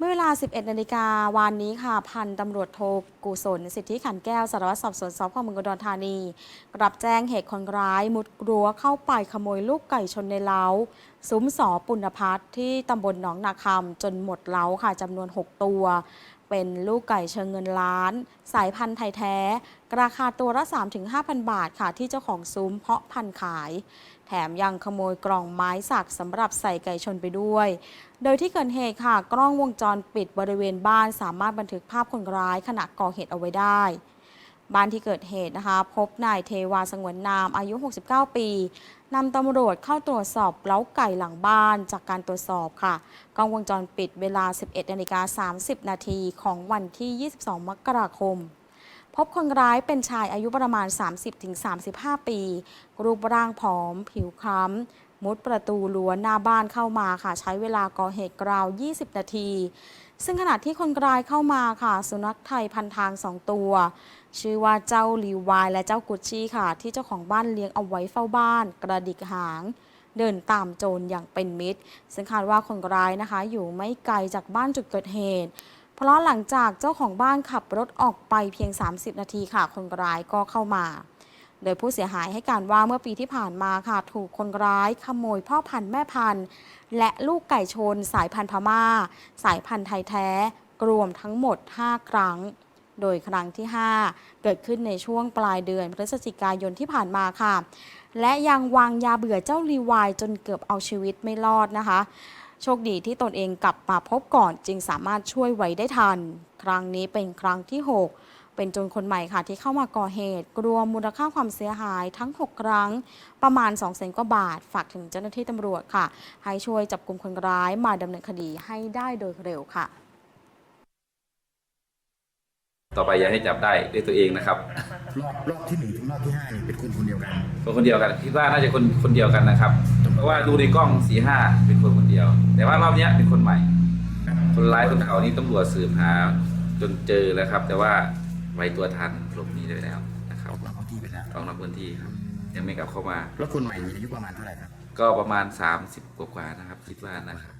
เมื่อเวลา 11 นาฬิกาวานนี้ค่ะ พันตำรวจโทกุศล สิทธิขันแก้วสารวัตรสอบสวนสพเมืองอุดรธานีรับแจ้งเหตุคนร้ายมุดรั้วเข้าไปขโมยลูกไก่ชนในเล้า ซุ้มสอปุณพัฒน์ที่ตำบลหนองนาคำจนหมดเล้าค่ะจำนวน 6 ตัว เป็นลูกไก่เชิงเงินล้าน สายพันธุ์ไทยแท้ ราคาตัวละ 3-5,000 บาทค่ะที่เจ้าของซุ้มเพาะพันธุ์ขาย แถมยังขโมยกล่องไม้สักสำหรับใส่ไก่ชนไปด้วย โดยที่เกิดเหตุค่ะ กล้องวงจรปิดบริเวณบ้านสามารถบันทึกภาพคนร้ายขณะก่อเหตุเอาไว้ได้ บ้านที่เกิดเหตุนะคะ พบนายเทวาสงวนนามอายุ 69 ปีนำตำรวจเข้าตรวจสอบเล้าไก่หลังบ้านจากการตรวจสอบค่ะ กล้องวงจรปิดเวลา 11นาฬิกา30 นาทีของวันที่ 22 มกราคม พบคนร้ายเป็นชายอายุประมาณ 30-35 ปี รูปร่างผอม ผิวคล้ำ มุดประตูรั้วหน้าบ้านเข้ามาค่ะ ใช้เวลาก่อเหตุกราว 20 นาที ซึ่งขณะที่คนร้ายเข้ามาค่ะ สุนัขไทยพันทางสองตัว ชื่อว่าเจ้าลีวายและเจ้ากุชชี่ค่ะ ที่เจ้าของบ้านเลี้ยงเอาไว้เฝ้าบ้าน กระดิกหางเดินตามโจรอย่างเป็นมิตร ซึ่งคาดว่าคนร้ายนะคะ อยู่ไม่ไกลจากบ้านจุดเกิดเหตุ เพราะหลังจากเจ้าของบ้านขับรถออกไปเพียง 30 นาทีค่ะ คนร้ายก็เข้ามา โดยผู้เสียหายให้การว่าเมื่อปีที่ผ่านมาค่ะ ถูกคนร้ายขโมยพ่อพันธุ์แม่พันธุ์ และลูกไก่ชน สายพันธุ์พม่า สายพันธุ์ไทยแท้รวมทั้งหมด 5 ครั้ง โดยครั้งที่ 5 เกิดขึ้นในช่วงปลายเดือนพฤศจิกายนที่ผ่านมาค่ะ และยังวางยาเบื่อเจ้ารีวายจนเกือบเอาชีวิตไม่รอดนะคะ โชคดีที่ตนเองกลับมาพบก่อนจึงสามารถช่วยไว้ได้ทัน ครั้งนี้เป็นครั้งที่ 6 เป็นโจรคนใหม่ค่ะที่เข้ามาก่อเหตุรวมมูลค่าความเสียหายทั้ง 6 ครั้ง ประมาณ2แสนกว่าบาท ฝากถึงเจ้าหน้าที่ตำรวจค่ะ ให้ช่วยจับกลุ่มคนร้ายมาดำเนินคดีให้ได้โดยเร็วค่ะ ต่อไปอย่าให้จับได้ด้วยตัวเองนะครับ รอบรอบที่หนึ่งถึงรอบที่ห้านี่เป็นคนคนเดียวกันคนคนเดียวกันคิดว่าน่าจะคนคนเดียวกันนะครับ เพราะว่าดูในกล้องสี่ห้าเป็นคนคนเดียว แต่ว่ารอบเนี้ยเป็นคนใหม่ คนร้ายคนเก่านี่ตำรวจสืบหาจนเจอแล้วครับ แต่ว่า ไว้ตัวทันหลบหนีได้แล้วนะครับออกนอกพื้นที่ไปแล้วออกนอกพื้นที่ครับ ยังไม่กลับเข้ามา แล้วคนใหม่มีอายุประมาณเท่าไหร่ครับ ก็ประมาณ 30 กว่าๆนะครับ คิดว่านะครับ